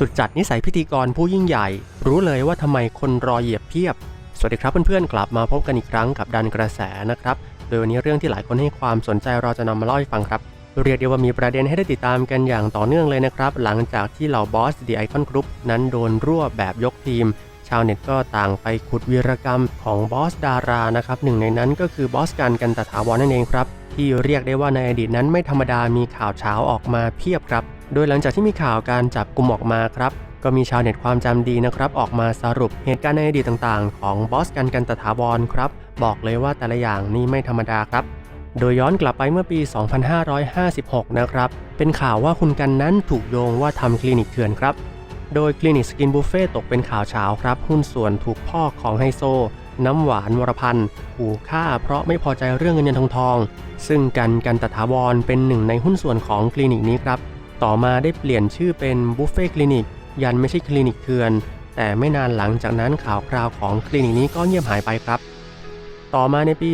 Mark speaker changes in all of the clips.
Speaker 1: สุดจัดนิสัยพิธีกรผู้ยิ่งใหญ่ รู้เลยว่าทำไมคนรอเหยียบเพียบ สวัสดีครับเพื่อนๆกลับมาพบกันอีกครั้งกับดันกระแสนะครับ โดยวันนี้เรื่องที่หลายคนให้ความสนใจเราจะนำมาเล่าให้ฟังครับเรียกได้ว่ามีประเด็นให้ได้ติดตามกันอย่างต่อเนื่องเลยนะครับ หลังจากที่เหล่าบอส The Icon Group นั้นโดนรั่วแบบยกทีม ชาวเน็ตก็ต่างไปขุดวีรกรรมของบอสดารานะครับหนึ่งในนั้นก็คือบอสการกันตถาวรนั่นเองครับ ที่เรียกได้ว่าในอดีตนั้นไม่ธรรมดามีข่าวเช้าออกมาเพียบครับ โดยหลังจากที่มีข่าวการจับกลุ่มออกมาครับก็มีชาวเน็ตความจำดีนะครับ ออกมาสรุปเหตุการณ์ในอดีตต่างๆ ของบอสกันกันตถาวรครับ บอกเลยว่าแต่ละอย่างนี่ไม่ธรรมดาครับ โดยย้อนกลับไปเมื่อปี 2556 นะครับ เป็นข่าวว่าคุณกันนั้นถูกโยงว่าทำคลินิกเถื่อนครับ โดยคลินิกสกินบุฟเฟ่ตกเป็นข่าวเช้าครับ หุ้นส่วนถูกพ่อของไฮโซ น้ำหวานวรพันธ์ถูกฆ่าเพราะไม่พอใจเรื่องเงินเงินทองทอง ซึ่งกันกันตถาวรเป็นหนึ่งในหุ้นส่วนของคลินิกนี้ครับ ต่อมาได้เปลี่ยนชื่อเป็นบุฟเฟ่คลินิกยันไม่ใช่คลินิกเถื่อน แต่ไม่นานหลังจากนั้นข่าวคราวของคลินิกนี้ก็เงียบหายไปครับ ต่อมาในปี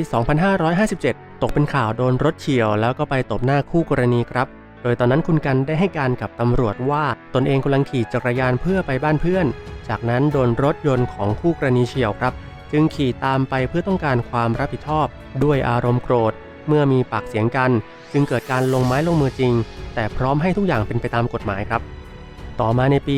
Speaker 1: 2557 ตกเป็นข่าวโดนรถเฉียวแล้วก็ไปตบหน้าคู่กรณีครับ โดยตอนนั้นคุณกันได้ให้การกับตำรวจว่าตนเองกำลังขี่จักรยานเพื่อไปบ้านเพื่อน จากนั้นโดนรถยนต์ของคู่กรณีเฉียวครับ จึงขี่ตามไปเพื่อต้องการความรับผิดชอบ ด้วยอารมณ์โกรธ เมื่อมีปากเสียงกัน จึงเกิดการลงไม้ลงมือจริง แต่พร้อมให้ทุกอย่างเป็นไปตามกฎหมายครับ ต่อมาในปี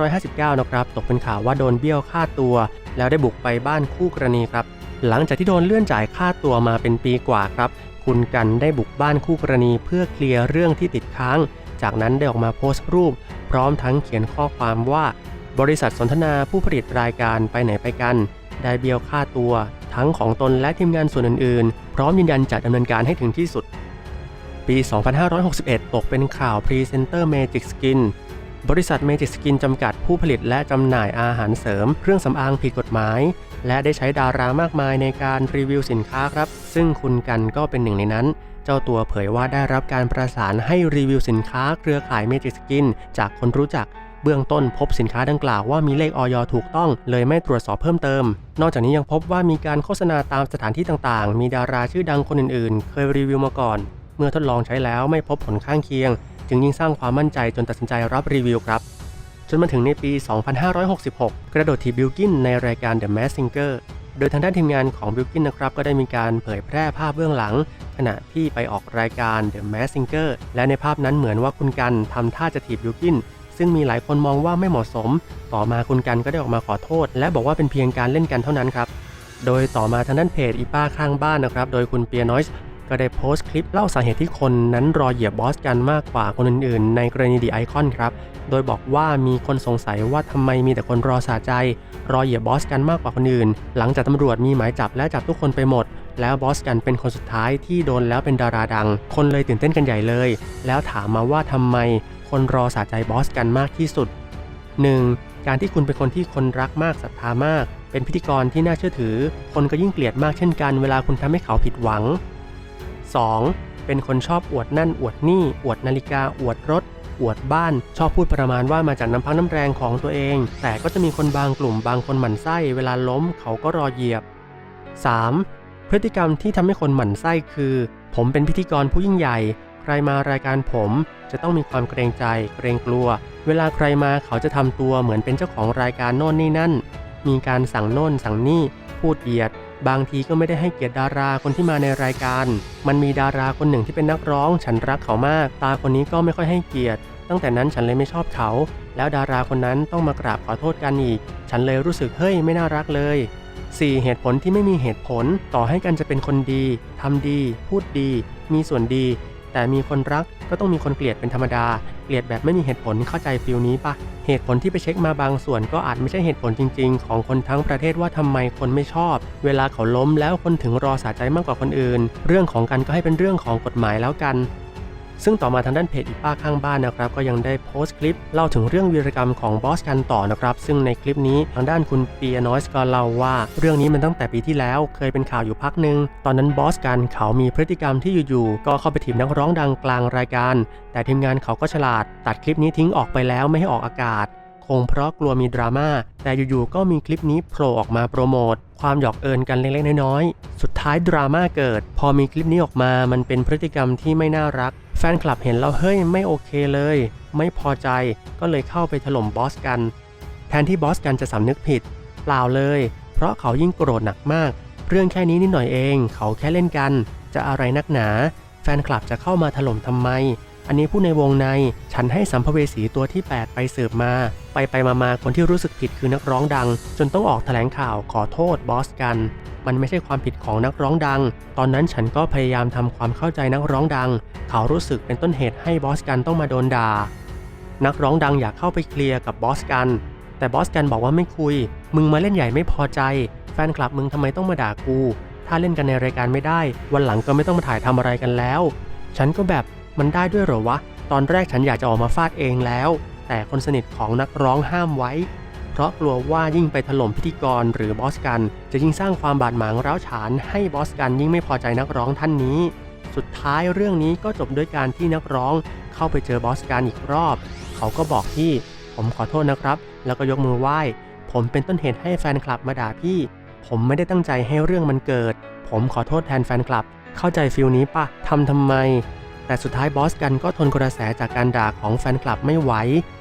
Speaker 1: 2559 นะครับ ตกเป็นข่าวว่าโดนเบี้ยวค่าตัว แล้วได้บุกไปบ้านคู่กรณีครับ หลังจากที่โดนเลื่อนจ่ายค่าตัวมาเป็นปีกว่าครับ คุณกันได้บุกบ้านคู่กรณีเพื่อเคลียร์เรื่องที่ติดค้าง จากนั้นได้ออกมาโพสต์รูป พร้อมทั้งเขียนข้อความว่า บริษัทสนทนาผู้ผลิตรายการไปไหนไปกัน ได้เบี้ยวค่าตัว ทั้งของตนและทีมงานส่วนอื่นๆ พร้อมยืนยันจะดำเนินการให้ถึงที่สุด ปี 2561 ตกเป็นข่าวพรีเซนเตอร์เมจิกสกินบริษัทเมจิกสกินจำกัดผู้ผลิตและจำหน่ายอาหารเสริม เครื่องสำอางผิดกฎหมาย และได้ใช้ดารามากมายในการรีวิวสินค้าครับ ซึ่งคุณกันก็เป็นหนึ่งในนั้น เจ้าตัวเผยว่าได้รับการประสานให้รีวิวสินค้าเครือข่ายเมจิกสกินจากคนรู้จัก เบื้องต้นพบสินค้าดังกล่าวว่ามีเลขออยถูกต้อง เลยไม่ตรวจสอบเพิ่มเติม นอกจากนี้ยังพบว่ามีการโฆษณาตามสถานที่ต่างๆ มีดาราชื่อดังคนอื่นๆ เคยรีวิวมาก่อน เมื่อทดลองใช้แล้วไม่พบผลข้างเคียง จึงยิ่งสร้างความมั่นใจจนตัดสินใจรับรีวิวครับจนมาถึงในปี 2566 กระโดดทีบิลกินในรายการ The Mask Singer โดยทางด้านทีมงานของบิลกินนะครับก็ได้มีการเผยแพร่ภาพเบื้องหลัง ขณะที่ไปออกรายการ The Mask Singer และในภาพนั้นเหมือนว่าคุณกันทำท่าจะถีบบิลกิน ซึ่งมีหลายคนมองว่าไม่เหมาะสม ต่อมาคุณกันก็ได้ออกมาขอโทษ และบอกว่าเป็นเพียงการเล่นกันเท่านั้นครับ โดยต่อมาทางด้านเพจอีป้าข้างบ้านนะครับ โดยคุณเปียน้อยส์ก็ได้โพสต์คลิปเล่าสาเหตุที่คนนั้นรอเหยียบบอสกันมากกว่าคนอื่นๆ ในกรณีดีไอคอนครับ โดยบอกว่ามีคนสงสัยว่าทำไมมีแต่คนรอสาใจ รอเหยียบบอสกันมากกว่าคนอื่น หลังจากตำรวจมีหมายจับและจับทุกคนไปหมด แล้วบอสกันเป็นคนสุดท้ายที่โดนแล้วเป็นดาราดัง คนเลยตื่นเต้นกันใหญ่เลย แล้วถามมาว่าทำไม คนรอสาใจบอสกันมากที่สุด 1. การที่คุณเป็นคนที่คนรักมากศรัทธามาก เป็นพิธีกรที่น่าเชื่อถือ คนก็ยิ่งเกลียดมากเช่นกันเวลาคุณทำให้เขาผิดหวัง 2. เป็นคนชอบอวดนั่นอวดนี่ อวดนาฬิกาอวดรถ อวดบ้าน ชอบพูดประมาณว่ามาจากน้ำพักน้ำแรงของตัวเอง แต่ก็จะมีคนบางกลุ่มบางคนหมั่นไส้ เวลาล้มเขาก็รอเหยียบ 3. พฤติกรรมที่ทำให้คนหมั่นไส้คือ ผมเป็นพิธีกรผู้ยิ่งใหญ่ ใครมารายการผมจะต้องมีความเกรงใจ เกรงกลัว เวลาใครมาเขาจะทำตัวเหมือนเป็นเจ้าของรายการโน่นนี่นั่น มีการสั่งโน่นสั่งนี่ พูดเหยียด บางทีก็ไม่ได้ให้เกียรติดาราคนที่มาในรายการ มันมีดาราคนหนึ่งที่เป็นนักร้อง ฉันรักเขามาก ตาคนนี้ก็ไม่ค่อยให้เกียรติ ตั้งแต่นั้นฉันเลยไม่ชอบเขา แล้วดาราคนนั้นต้องมากราบขอโทษกันอีก ฉันเลยรู้สึกเฮ้ยไม่น่ารักเลย 4. เหตุผลที่ไม่มีเหตุผล ต่อให้กันจะเป็นคนดีทำดี พูดดี มีส่วนดี แต่มีคนรักก็ต้องมีคนเกลียดเป็นธรรมดา เกลียดแบบไม่มีเหตุผลเข้าใจฟิลนี้ปะเหตุผลที่ไปเช็คมาบางส่วนก็อาจไม่ใช่เหตุผลจริง ๆ ของคนทั้งประเทศว่าทำไมคนไม่ชอบ เวลาเขาล้มแล้วคนถึงรอสาใจมากกว่าคนอื่น เรื่องของกันก็ให้เป็นเรื่องของกฎหมายแล้วกัน ซึ่งต่อมาทางด้านเพจอีป้าข้างบ้านนะครับก็ยังได้โพสต์คลิปเล่าถึงเรื่องวีรกรรมของบอสกันต่อนะครับซึ่งในคลิปนี้ทางด้านคุณเปียนอยส์ก็เล่าว่า เรื่องนี้มันตั้งแต่ปีที่แล้วเคยเป็นข่าวอยู่พักหนึ่งตอนนั้นบอสกันเขามีพฤติกรรมที่อยู่ๆก็เข้าไปถีบนักร้องดังกลางรายการ แต่ทีมงานเขาก็ฉลาด ตัดคลิปนี้ทิ้งออกไปแล้วไม่ให้ออกอากาศ คงเพราะกลัวมีดราม่าแต่อยู่ๆก็มีคลิปนี้โผล่ออกมาโปรโมทความหยอกเอินกันเล็กๆน้อยๆ สุดท้ายดราม่าเกิด พอมีคลิปนี้ออกมามันเป็นพฤติกรรมที่ไม่น่ารัก แฟนคลับเห็นแล้วเฮ้ยไม่โอเคเลย ไม่พอใจก็เลยเข้าไปถล่มบอสกัน แทนที่บอสกันจะสำนึกผิด เปล่าเลย เพราะเขายิ่งโกรธหนักมาก เรื่องแค่นี้นิดหน่อยเอง เขาแค่เล่นกัน จะอะไรนักหนา แฟนคลับจะเข้ามาถล่มทำไม อันนี้พูดในวงใน ฉันให้สัมภเวสีตัวที่ 8 ไปสืบมา ไปไปมามาคนที่รู้สึกผิดคือนักร้องดัง จนต้องออกแถลงข่าวขอโทษบอสกัน มันไม่ใช่ความผิดของนักร้องดัง ตอนนั้นฉันก็พยายามทำความเข้าใจนักร้องดัง เขารู้สึกเป็นต้นเหตุให้บอสกันต้องมาโดนด่า นักร้องดังอยากเข้าไปเคลียร์กับบอสกัน แต่บอสกันบอกว่าไม่คุย มึงมาเล่นใหญ่ไม่พอใจ แฟนคลับมึงทำไมต้องมาด่ากู ถ้าเล่นกันในรายการไม่ได้ วันหลังก็ไม่ต้องมาถ่ายทำอะไรกันแล้ว ฉันก็แบบ มันได้ด้วยเหรอวะ ตอนแรกฉันอยากจะออกมาฟาดเองแล้ว แต่คนสนิทของนักร้องห้ามไว้ เพราะกลัวว่ายิ่งไปถล่มพิธีกรหรือบอสกัน จะยิ่งสร้างความบาดหมางร้าวฉานให้บอสกันยิ่งไม่พอใจนักร้องท่านนี้ สุดท้ายเรื่องนี้ก็จบด้วยการที่นักร้องเข้าไปเจอบอสกันอีกรอบ เขาก็บอกที่ผมขอโทษนะครับ แล้วก็ยกมือไหว้ ผมเป็นต้นเหตุให้แฟนคลับมาด่าพี่ ผมไม่ได้ตั้งใจให้เรื่องมันเกิด ผมขอโทษแทนแฟนคลับ เข้าใจฟิลนี้ปะทำทำไม แต่สุดท้ายบอสกันก็ทนกระแสจากการด่าของแฟนคลับไม่ไหว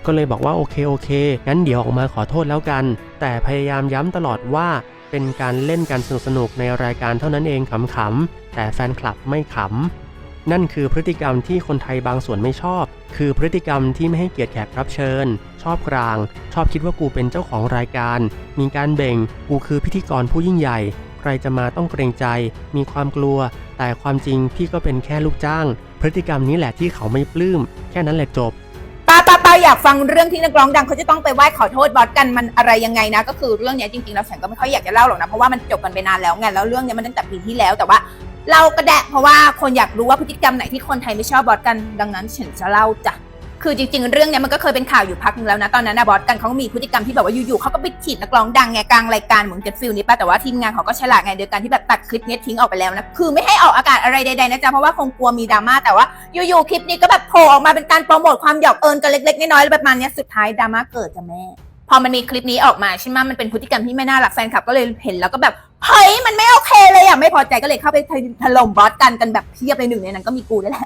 Speaker 1: ก็เลยบอกว่าโอเคโอเค งั้นเดี๋ยวออกมาขอโทษแล้วกัน แต่พยายามย้ำตลอดว่าเป็นการเล่นกันสนุกๆในรายการเท่านั้นเองขำๆ แต่แฟนคลับไม่ขำ นั่นคือพฤติกรรมที่คนไทยบางส่วนไม่ชอบ คือพฤติกรรมที่ไม่ให้เกียรติแขกรับเชิญ ชอบกลาง ชอบคิดว่ากูเป็นเจ้าของรายการ มีการเบ่ง กูคือพิธีกรผู้ยิ่งใหญ่ ใครจะมาต้องเกรงใจ มีความกลัว แต่ความจริงพี่ก็เป็นแค่ลูกจ้าง พฤติกรรมนี้แหละที่เขาไม่ปลื้ม แค่นั้นแหละจบ
Speaker 2: ป้าป้าป้าอยากฟังเรื่องที่นักร้องดังเขาจะต้องไปไหว้ขอโทษบอสกันมันอะไรยังไงนะ ก็คือเรื่องนี้จริงๆแล้วฉันก็ไม่ค่อยอยากจะเล่าหรอกนะเพราะว่ามันจบกันไปนานแล้วไงแล้วเรื่องนี้มันตั้งแต่ปีที่แล้วแต่ว่าเล่าก็ได้เพราะว่าคนอยากรู้ว่าพฤติกรรมไหนที่คนไทยไม่ชอบบอสกันดังนั้นฉันจะเล่าจ้ะ คือจริง ๆ เรื่องเนี้ยมันก็เคยเป็นข่าวอยู่พักนึงแล้วนะ ตอนนั้นนะบอสกันเขามีพฤติกรรมที่แบบว่าอยู่ๆเขาก็ไปฉีดนักร้องดังไงกลางรายการเหมือนเก็ตฟิลนี้ป่ะแต่ว่าทีมงานเขาก็ฉลาดไงโดยการที่แบบตัดคลิปเนี้ยทิ้งออกไปแล้วนะคือไม่ให้ออกอากาศอะไรใดๆนะจ๊ะเพราะว่าคงกลัวมีดราม่าแต่ว่าอยู่ๆคลิปนี้ก็แบบโผล่ออกมาเป็นการโปรโมทความหยอกเอิญกันเล็กๆน้อยๆประมาณเนี้ยสุดท้ายดราม่าเกิดจ้ะแม่พอมันมีคลิปนี้ออกมาใช่ไหมมันเป็นพฤติกรรมที่ไม่น่ารักแฟนคลับก็เลยเห็นแล้วก็แบบเฮ้ยมันไม่โอเคเลยอะไม่พอใจก็เลยเข้าไปถล่มบอสกันกันแบบเพียบเลยหนึ่งในนั้นก็มีกูด้วยแหละ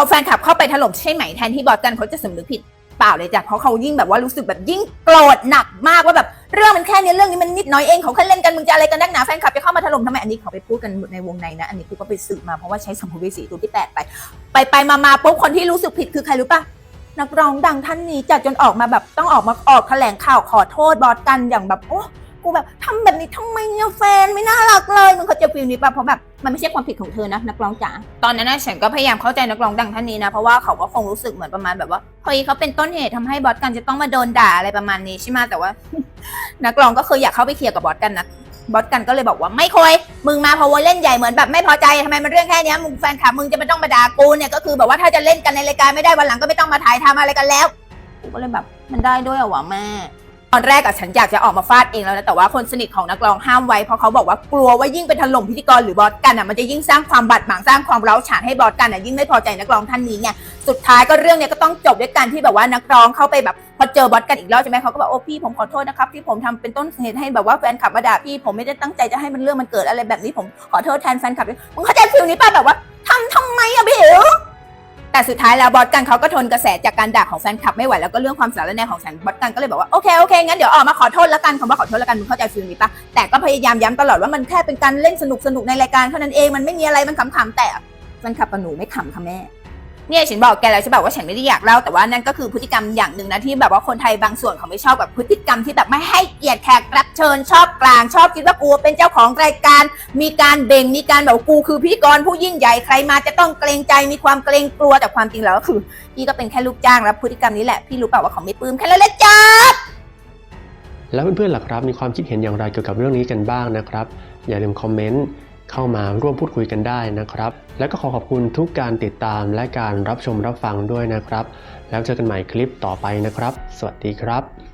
Speaker 2: อแฟนคลับเข้าไปถล่มใช่ไหมแทนที่บอสกันเขาจะสำนึกผิดเปล่าเลยจ้ะเพราะเขายิ่งแบบว่ารู้สึกแบบยิ่งโกรธหนักมากว่าแบบเรื่องมันแค่นี้เรื่องนี้มันนิดน้อยเองเขาแค่เล่นกันมึงจะอะไรกันนักหนาแฟนคลับจะเข้ามาถล่มทำไมอันนี้เขาไปพูดกันในวงในนะ อันนี้กูก็ไปสืบมาเพราะว่าใช้สัมภเวสีตัวที่แปดไป ไปไปมามาปุ๊บคนที่รู้สึกผิดคือใครรู้ปะนักร้องดังท่านนี้จัดจนออกมาแบบต้องออกมาออกแถลงข่าวขอโทษบอสกันอย่างแบบโอ้กูแบบทำแบบนี้ทำไมเนี่ยแฟนไม่น่ารักเลยมึงเขาจะฟีลนี้ปะเพราะแบบ มันไม่ใช่ความผิดของเธอนะนักร้องจ๋าตอนนั้นนะฉันก็พยายามเข้าใจนักร้องดังท่านนี้นะเพราะว่าเขาก็คงรู้สึกเหมือนประมาณแบบว่าเฮ้ยเขาเป็นต้นเหตุทำให้บอสกันจะต้องมาโดนด่าอะไรประมาณนี้ใช่ไหมแต่ว่า นักร้องก็เคยอยากเข้าไปเคลียร์กับบอสกันนะบอสกันก็เลยบอกว่าไม่คุยมึงมาเพราะว่าเล่นใหญ่เหมือนแบบไม่พอใจทำไมมันเรื่องแค่เนี้ยมึงแฟนคลับมึงจะไม่ต้องมาด่ากูเนี่ยก็คือแบบว่าถ้าจะเล่นกันในรายการไม่ได้วันหลังก็ไม่ต้องมาถ่ายทำอะไรกันแล้วกูก็เลยแบบมันได้ด้วยเหรอวะแม่ ตอนแรกอะฉันอยากจะออกมาฟาดเองแล้วนะแต่ว่าคนสนิทของนักร้องห้ามไว้เพราะเขาบอกว่ากลัวว่ายิ่งไปถล่มพิธีกรหรือบอสกันอะมันจะยิ่งสร้างความบาดหมางสร้างความร้าวฉานให้บอสกันอะยิ่งไม่พอใจนักร้องท่านนี้ไงสุดท้ายก็เรื่องเนี้ยก็ต้องจบด้วยการที่แบบว่านักร้องเข้าไปแบบพอเจอบอสกันอีกรอบใช่ไหมเขาก็บอกโอ้พี่ผมขอโทษนะครับที่ผมทำเป็นต้นเหตุให้แบบว่าแฟนคลับมาด่าพี่ผมไม่ได้ตั้งใจจะให้มันเรื่องมันเกิดอะไรแบบนี้ผมขอโทษแทนแฟนคลับมึงเข้าใจฟิลนี้ป่ะแบบว่าทำทำไมอะพี่อิ๋ว แต่สุดท้ายแล้วบอสกันเขาก็ทนกระแสจากการด่าของแฟนคลับไม่ไหวแล้วก็เรื่องความสารแน่ของแฟนบอสกันก็เลยบอกว่าโอเคโอเคงั้นเดี๋ยวออกมาขอโทษแล้วกันคำว่าขอโทษแล้วกันมึงเข้าใจฟิลนี้ปะแต่ก็พยายามย้ำตลอดว่ามันแค่เป็นการเล่นสนุกสนุกในรายการเท่านั้นเองมันไม่มีอะไรมันขำๆแต่แฟนคลับกับหนูไม่ขำค่ะแม่ เนี่ยฉันบอกแกแล้วใช่แบบว่าฉันไม่ได้อยากเล่าแต่ว่านั่นก็คือพฤติกรรมอย่างหนึ่งนะที่แบบว่าคนไทยบางส่วนเขาไม่ชอบแบบพฤติกรรมที่แบบไม่ให้เกียรติแขกรับเชิญชอบกลางชอบคิดว่ากูเป็นเจ้าของรายการ มีการเบ่งมีการแบบกูคือพิธีกรผู้ยิ่งใหญ่ใครมาจะต้องเกรงใจมีความเกรงกลัวแต่ความจริงแล้วก็คือพี่ก็เป็นแค่ลูกจ้างแล้วพฤติกรรมนี้แหละพี่รู้เปล่าว่าเขาไม่ปลื้มแค่นั้นและจ้า
Speaker 1: แล้วเพื่อนๆล่ะครับมีความคิดเห็นอย่างไรเกี่ยวกับเรื่องนี้กันบ้างนะครับ อย่าลืมคอมเมนต์เข้ามาร่วมพูดคุยกันได้นะครับ แล้วก็ขอขอบคุณทุกการติดตามและการรับชมรับฟังด้วยนะครับ แล้วเจอกันใหม่คลิปต่อไปนะครับ สวัสดีครับ